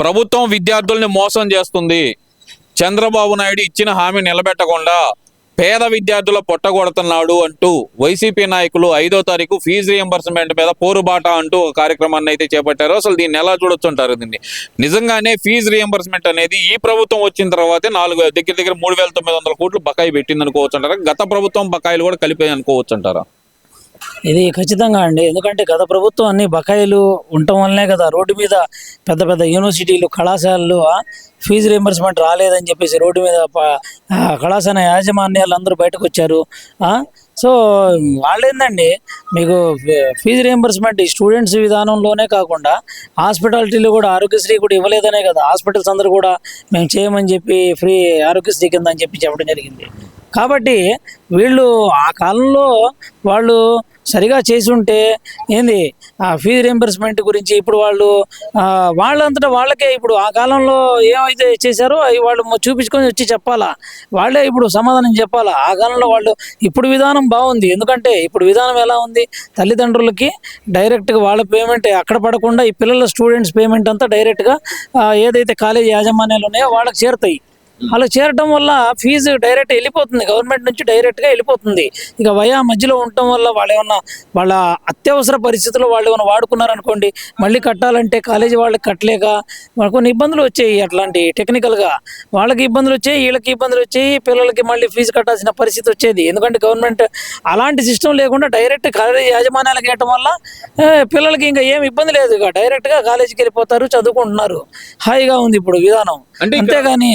ప్రభుత్వం విద్యార్థుల్ని మోసం చేస్తుంది. చంద్రబాబు నాయుడు ఇచ్చిన హామీ నిలబెట్టకుండా పేద విద్యార్థుల పొట్టగొడుతున్నాడు అంటూ వైసీపీ నాయకులు ఐదో తారీఖు ఫీజు రియంబర్స్మెంట్ మీద పోరుబాట అంటూ ఒక కార్యక్రమాన్ని అయితే చేపట్టారు. అసలు దీన్ని ఎలా చూడొచ్చుంటారు దీన్ని? నిజంగానే ఫీజు రియంబర్స్మెంట్ అనేది ఈ ప్రభుత్వం వచ్చిన తర్వాతే నాలుగు దగ్గర దగ్గర మూడు వేల తొమ్మిది వందల కోట్లు బకాయి పెట్టింది అనుకోవచ్చు అంటారా గత ప్రభుత్వం బకాయిలు కూడా కలిపాయి అనుకోవచ్చు అంటారా ఇది ఖచ్చితంగా అండి. ఎందుకంటే గత ప్రభుత్వం అన్ని బకాయిలు ఉండటం వల్లనే కదా రోడ్డు మీద పెద్ద పెద్ద యూనివర్సిటీలు కళాశాలలు ఫీజు రియంబర్స్మెంట్ రాలేదని చెప్పేసి రోడ్డు మీద కళాశాల యాజమాన్యాలు అందరూ బయటకు వచ్చారు సో వాళ్ళేందండి మీకు ఫీజు రియంబర్స్మెంట్ ఈ స్టూడెంట్స్ విధానంలోనే కాకుండా హాస్పిటాలిటీలు కూడా ఆరోగ్యశ్రీ కూడా ఇవ్వలేదనే కదా. హాస్పిటల్స్ అందరూ కూడా మేము చేయమని చెప్పి ఫ్రీ ఆరోగ్యశ్రీ కింద అని చెప్పి చెప్పడం జరిగింది. కాబట్టి వీళ్ళు ఆ కాలంలో వాళ్ళు సరిగా చేసి ఉంటే ఏంది ఆ ఫీజు రీంబర్స్మెంట్ గురించి ఇప్పుడు వాళ్ళు వాళ్ళంతటా వాళ్ళకే ఇప్పుడు ఆ కాలంలో ఏమైతే చేశారో అవి వాళ్ళు చూపించుకొని వచ్చి చెప్పాలా? వాళ్ళే ఇప్పుడు సమాధానం చెప్పాలా? ఆ కాలంలో వాళ్ళు ఇప్పుడు విధానం బాగుంది. ఎందుకంటే ఇప్పుడు విధానం ఎలా ఉంది? తల్లిదండ్రులకి డైరెక్ట్గా వాళ్ళ పేమెంట్ అక్కడ పడకుండా ఈ పిల్లల స్టూడెంట్స్ పేమెంట్ అంతా డైరెక్ట్గా ఏదైతే కాలేజీ యాజమాన్యాలు ఉన్నాయో వాళ్ళకి చేరుతాయి. అలా చేరటం వల్ల ఫీజు డైరెక్ట్ వెళ్ళిపోతుంది. గవర్నమెంట్ నుంచి డైరెక్ట్గా వెళ్ళిపోతుంది. ఇక వయా మధ్యలో ఉండటం వల్ల వాళ్ళు ఏమన్నా వాళ్ళ అత్యవసర పరిస్థితుల్లో వాళ్ళు ఏమైనా వాడుకున్నారనుకోండి మళ్ళీ కట్టాలంటే కాలేజీ వాళ్ళకి కట్టలేక కొన్ని ఇబ్బందులు వచ్చాయి అట్లాంటి టెక్నికల్గా వాళ్ళకి ఇబ్బందులు వచ్చాయి వీళ్ళకి ఇబ్బందులు వచ్చాయి పిల్లలకి మళ్ళీ ఫీజు కట్టాల్సిన పరిస్థితి వచ్చేది. ఎందుకంటే గవర్నమెంట్ అలాంటి సిస్టమ్ లేకుండా డైరెక్ట్ కాలేజీ యాజమాన్యాలకు వేయటం వల్ల పిల్లలకి ఇంకా ఏం ఇబ్బంది లేదు. ఇక డైరెక్ట్గా కాలేజీకి వెళ్ళిపోతారు చదువుకుంటున్నారు. హాయిగా ఉంది ఇప్పుడు విధానం. అంతేగాని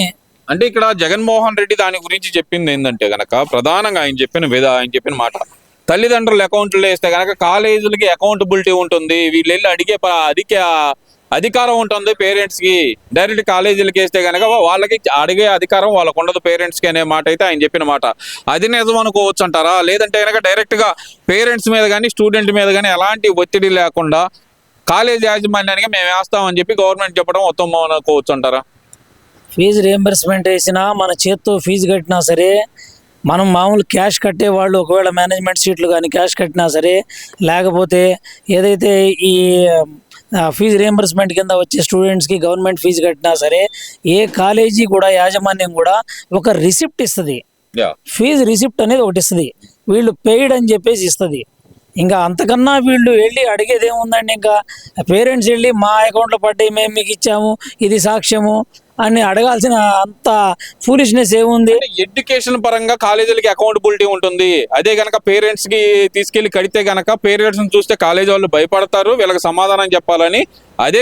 అంటే ఇక్కడ జగన్మోహన్ రెడ్డి దాని గురించి చెప్పింది ఏంటంటే గనక ప్రధానంగా ఆయన చెప్పిన విధ ఆయన చెప్పిన మాట తల్లిదండ్రులు అకౌంట్లు వేస్తే గనక కాలేజీలకి అకౌంటబిలిటీ ఉంటుంది వీళ్ళు వెళ్ళి అడిగే ప- అధిక అధికారం ఉంటుంది పేరెంట్స్కి. డైరెక్ట్ కాలేజీలకి వేస్తే కనుక వాళ్ళకి అడిగే అధికారం వాళ్ళకు ఉండదు పేరెంట్స్కి అనే మాట అయితే ఆయన చెప్పిన మాట. అది నిజం అనుకోవచ్చు అంటారా? లేదంటే గనక డైరెక్ట్గా పేరెంట్స్ మీద కానీ స్టూడెంట్ మీద కానీ ఎలాంటి ఒత్తిడి లేకుండా కాలేజ్ యాజమాన్యానికి మేము వేస్తామని చెప్పి గవర్నమెంట్ చెప్పడం ఉత్తమం అనుకోవచ్చు అంటారా? ఫీజు రియంబర్స్మెంట్ వేసినా మన చేత్తో ఫీజు కట్టినా సరే మనం మామూలు క్యాష్ కట్టే వాళ్ళు ఒకవేళ మేనేజ్మెంట్ సీట్లు కానీ క్యాష్ కట్టినా సరే లేకపోతే ఏదైతే ఈ ఫీజు రియంబర్స్మెంట్ కింద వచ్చే స్టూడెంట్స్కి గవర్నమెంట్ ఫీజు కట్టినా సరే ఏ కాలేజీ కూడా యాజమాన్యం కూడా ఒక రిసిప్ట్ ఇస్తుంది. ఫీజు రిసిప్ట్ అనేది ఒకటి ఇస్తుంది. వీళ్ళు పెయిడ్ అని చెప్పేసి ఇస్తుంది. ఇంకా అంతకన్నా వీళ్ళు వెళ్ళి అడిగేది ఏముందండి ఇంకా? పేరెంట్స్ వెళ్ళి మా అకౌంట్లో పడ్డాయి మేము మీకు ఇచ్చాము? ఇది సాక్ష్యము? అని అడగాల్సిన అంత ఫూలిష్నెస్ ఏముంది? ఎడ్యుకేషన్ పరంగా కాలేజీలకి అకౌంటబిలిటీ ఉంటుంది. అదే గనక పేరెంట్స్కి తీసుకెళ్ళి కడితే గనక పేరెంట్స్ చూస్తే కాలేజీ వాళ్ళు భయపడతారు వీళ్ళకి సమాధానం చెప్పాలని. అదే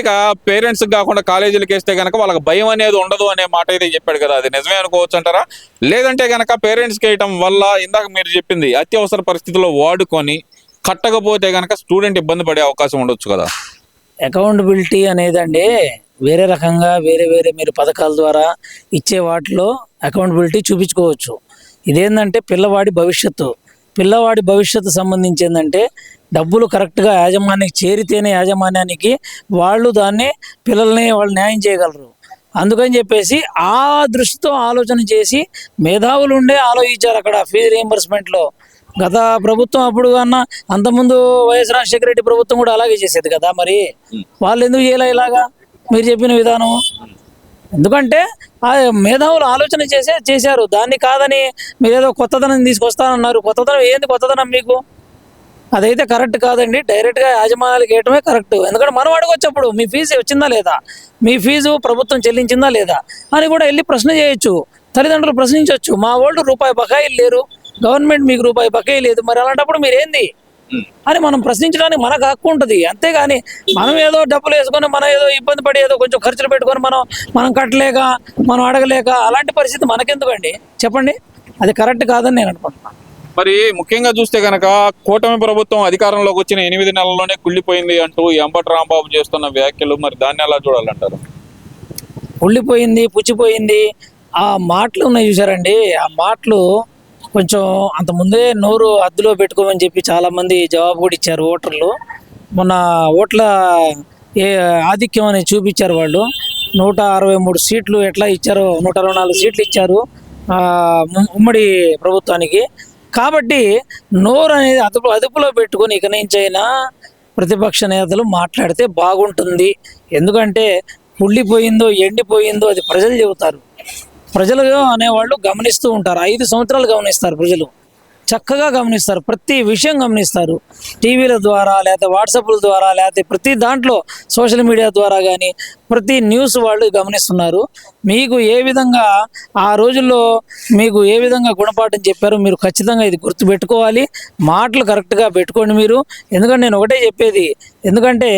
పేరెంట్స్ కాకుండా కాలేజీలకి వేస్తే గనక వాళ్ళకి భయం అనేది ఉండదు అనే మాట అయితే చెప్పాడు కదా. అది నిజమే అనుకోవచ్చు అంటారా? లేదంటే గనక పేరెంట్స్కి వేయటం వల్ల ఇందాక మీరు చెప్పింది అత్యవసర పరిస్థితుల్లో వాడుకొని కట్టకపోతే గనక స్టూడెంట్ ఇబ్బంది పడే అవకాశం ఉండొచ్చు కదా. అకౌంటబిలిటీ అనేదండి వేరే రకంగా వేరే వేరే మీరు పథకాల ద్వారా ఇచ్చే వాటిలో అకౌంటబిలిటీ చూపించుకోవచ్చు. ఇదేంటంటే పిల్లవాడి భవిష్యత్తు. పిల్లవాడి భవిష్యత్తు సంబంధించి ఏంటంటే డబ్బులు కరెక్ట్గా యాజమాన్యానికి చేరితేనే యాజమాన్యానికి వాళ్ళు దాన్ని పిల్లల్ని వాళ్ళు న్యాయం చేయగలరు. అందుకని చెప్పేసి ఆ దృష్టితో ఆలోచన చేసి మేధావులు ఉండే ఆలోచించారు అక్కడ ఫీజు రియంబర్స్మెంట్లో గత ప్రభుత్వం అప్పుడు కన్నా అంతకుముందు వైఎస్ రాజశేఖర రెడ్డి ప్రభుత్వం కూడా అలాగే చేసేది కదా మరి? వాళ్ళు ఎందుకు చేయలే ఇలాగా? మీరు చెప్పిన విధానం ఎందుకంటే ఆ మేధావులు ఆలోచన చేసే చేశారు. దాన్ని కాదని మీరు ఏదో కొత్తదనం తీసుకొస్తానన్నారు. కొత్తదనం ఏంది కొత్తదనం మీకు? అదైతే కరెక్ట్ కాదండి. డైరెక్ట్గా యాజమాన్యాలకు వేయటమే కరెక్ట్. ఎందుకంటే మనం అడగొచ్చప్పుడు మీ ఫీజు వచ్చిందా లేదా? మీ ఫీజు ప్రభుత్వం చెల్లించిందా లేదా? అని కూడా వెళ్ళి ప్రశ్న చేయొచ్చు. తల్లిదండ్రులు ప్రశ్నించవచ్చు మా వాళ్ళు రూపాయి బకాయిలు లేరు. గవర్నమెంట్ మీకు రూపాయి బకాయి లేదు. మరి అలాంటప్పుడు మీరేంది అని మనం ప్రశ్నించడానికి మనకు హక్కు ఉంటుంది. అంతేగాని మనం ఏదో డబ్బులు వేసుకొని మనం ఏదో ఇబ్బంది పడి ఏదో కొంచెం ఖర్చులు పెట్టుకొని మనం మనం కట్టలేక మనం అడగలేక అలాంటి పరిస్థితి మనకెందుకండి? చెప్పండి. అది కరెక్ట్ కాదని నేను అనుకుంటున్నాను. మరి ముఖ్యంగా చూస్తే గనక కూటమి ప్రభుత్వం అధికారంలోకి వచ్చిన ఎనిమిది నెలల్లోనే కుళ్ళిపోయింది అంటూ ఈ అంబటి రాంబాబు చేస్తున్న వ్యాఖ్యలు మరి దాన్ని ఎలా చూడాలంటారు? ఉళ్ళిపోయింది పుచ్చిపోయింది. ఆ మాటలు ఉన్నాయి చూసారండి ఆ మాటలు కొంచెం అంత ముందే నోరు అద్దులో పెట్టుకోమని చెప్పి చాలా మంది జవాబు కూడా ఇచ్చారు ఓటర్లు. మొన్న ఓట్ల ఏ ఆధిక్యం అని చూపించారు వాళ్ళు. నూట అరవై మూడు సీట్లు ఎట్లా ఇచ్చారో నూట అరవై నాలుగు సీట్లు ఇచ్చారు ఉమ్మడి ప్రభుత్వానికి. కాబట్టి నోరు అనేది అదుపు అదుపులో పెట్టుకొని ఇక నుంచైనా ప్రతిపక్ష నేతలు మాట్లాడితే బాగుంటుంది. ఎందుకంటే కుళ్ళిపోయిందో ఎండిపోయిందో అది ప్రజలు చెబుతారు. ప్రజలు అనేవాళ్ళు గమనిస్తూ ఉంటారు. ఐదు సంవత్సరాలు గమనిస్తారు ప్రజలు. చక్కగా గమనిస్తారు. ప్రతి విషయం గమనిస్తారు. టీవీల ద్వారా లేకపోతే వాట్సాప్ల ద్వారా లేకపోతే ప్రతి దాంట్లో సోషల్ మీడియా ద్వారా కానీ ప్రతి న్యూస్ వాళ్ళు గమనిస్తున్నారు. మీకు ఏ విధంగా ఆ రోజుల్లో మీకు ఏ విధంగా గుణపాఠం చెప్పారో మీరు ఖచ్చితంగా ఇది గుర్తుపెట్టుకోవాలి. మాటలు కరెక్ట్గా పెట్టుకోండి మీరు. ఎందుకంటే నేను ఒకటే చెప్పేది. ఎందుకంటే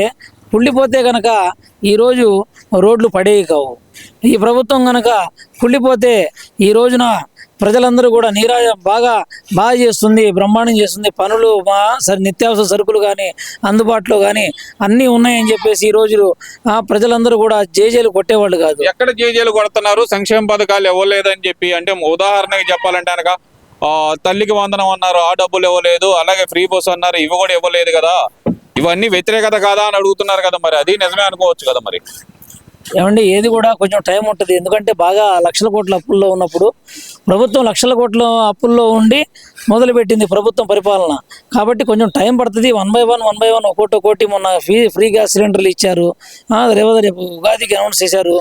కుళ్ళిపోతే కనుక ఈరోజు రోడ్లు పడేవి కావు ఈ ప్రభుత్వం కనుక కుళ్ళిపోతే ఈ రోజున ప్రజలందరూ కూడా నీరాజ బాగా బాగా చేస్తుంది బ్రహ్మాండం చేస్తుంది. పనులు మా నిత్యావసర సరుకులు కానీ అందుబాటులో కానీ అన్నీ ఉన్నాయని చెప్పేసి ఈ రోజు ఆ, ప్రజలందరూ కూడా జేజేలు కొట్టేవాళ్ళు కాదు. ఎక్కడ జేజేలు కొడుతున్నారు? సంక్షేమ పథకాలు ఇవ్వలేదని చెప్పి అంటే ఉదాహరణకి చెప్పాలంటే అనక తల్లికి వందనం అన్నారు ఆ డబ్బులు ఇవ్వలేదు అలాగే ఫ్రీ బస్ అన్నారు ఇవి కూడా ఇవ్వలేదు కదా. ఇవన్నీ వ్యతిరేకత కాదా అని అడుగుతున్నారు కదా మరి. అది నిజమే అనుకోవచ్చు కదా మరి. ఏమండి ఏది కూడా కొంచెం టైం ఉంటుంది. ఎందుకంటే బాగా లక్షల కోట్ల అప్పుల్లో ఉన్నప్పుడు ప్రభుత్వం లక్షల కోట్ల అప్పుల్లో ఉండి మొదలుపెట్టింది ప్రభుత్వం పరిపాలన. కాబట్టి కొంచెం టైం పడుతుంది. One by one one by one ఒకటి ఒకటి మొన్న ఫ్రీ ఫ్రీ గ్యాస్ సిలిండర్లు ఇచ్చారు. రేపు రేపు ఉగాదికి అనౌన్స్ చేశారు.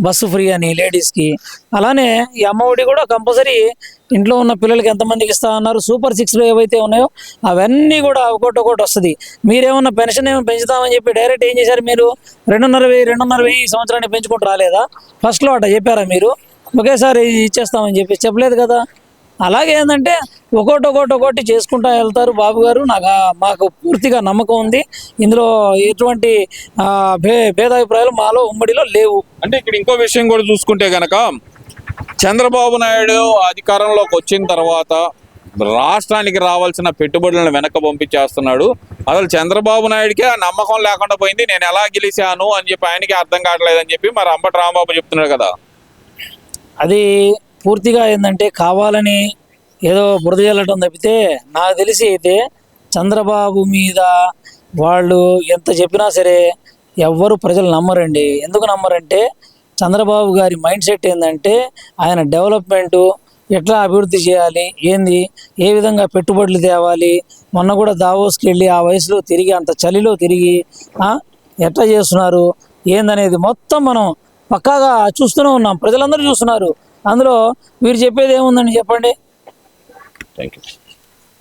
బస్సు ఫ్రీ అని లేడీస్కి అలానే ఈ అమ్మఒడి కూడా కంపల్సరీ ఇంట్లో ఉన్న పిల్లలకి ఎంతమందికి ఇస్తా అన్నారు? సూపర్ సిక్స్లో ఏవైతే ఉన్నాయో అవన్నీ కూడా ఒకటి ఒకటి వస్తుంది. మీరేమన్నా పెన్షన్ ఏమైనా పెంచుతామని చెప్పి డైరెక్ట్ ఏం చేశారు మీరు? రెండున్నర వెయ్యి రెండున్నర వెయ్యి సంవత్సరాన్ని పెంచుకుంటూ రాలేదా? ఫస్ట్లో అట చెప్పారా మీరు? ఒకేసారి ఇచ్చేస్తామని చెప్పి చెప్పలేదు కదా? అలాగే ఏంటంటే ఒకటి ఒకటి ఒకటి చేసుకుంటా వెళ్తారు బాబు గారు. నాకు మాకు పూర్తిగా నమ్మకం ఉంది. ఇందులో ఎటువంటి భేదాభిప్రాయాలు మాలో ఉమ్మడిలో లేవు. అంటే ఇక్కడ ఇంకో విషయం కూడా చూసుకుంటే గనక చంద్రబాబు నాయుడు అధికారంలోకి వచ్చిన తర్వాత రాష్ట్రానికి రావాల్సిన పెట్టుబడులను వెనక్కి పంపించేస్తున్నాడు. అసలు చంద్రబాబు నాయుడికి ఆ నమ్మకం లేకుండా పోయింది. నేను ఎలా గెలిచాను అని చెప్పి ఆయనకి అర్థం కావట్లేదని చెప్పి మరి అంబటి రాంబాబు చెప్తున్నాడు కదా. అది పూర్తిగా ఏంటంటే కావాలని ఏదో బురద చల్లటం తప్పితే నాకు తెలిసి అయితే చంద్రబాబు మీద వాళ్ళు ఎంత చెప్పినా సరే ఎవ్వరు ప్రజలు నమ్మరండి. ఎందుకు నమ్మరంటే చంద్రబాబు గారి మైండ్ సెట్ ఏంటంటే ఆయన డెవలప్మెంటు ఎట్లా అభివృద్ధి చేయాలి ఏంది ఏ విధంగా పెట్టుబడులు తేవాలి మొన్న కూడా దావోస్కి వెళ్ళి ఆ వయసులో తిరిగి అంత చలిలో తిరిగి ఎట్లా చేస్తున్నారు ఏందనేది మొత్తం మనం పక్కాగా చూస్తూనే ఉన్నాం. ప్రజలందరూ చూస్తున్నారు. అందులో మీరు చెప్పేది ఏముందని చెప్పండి? Thank you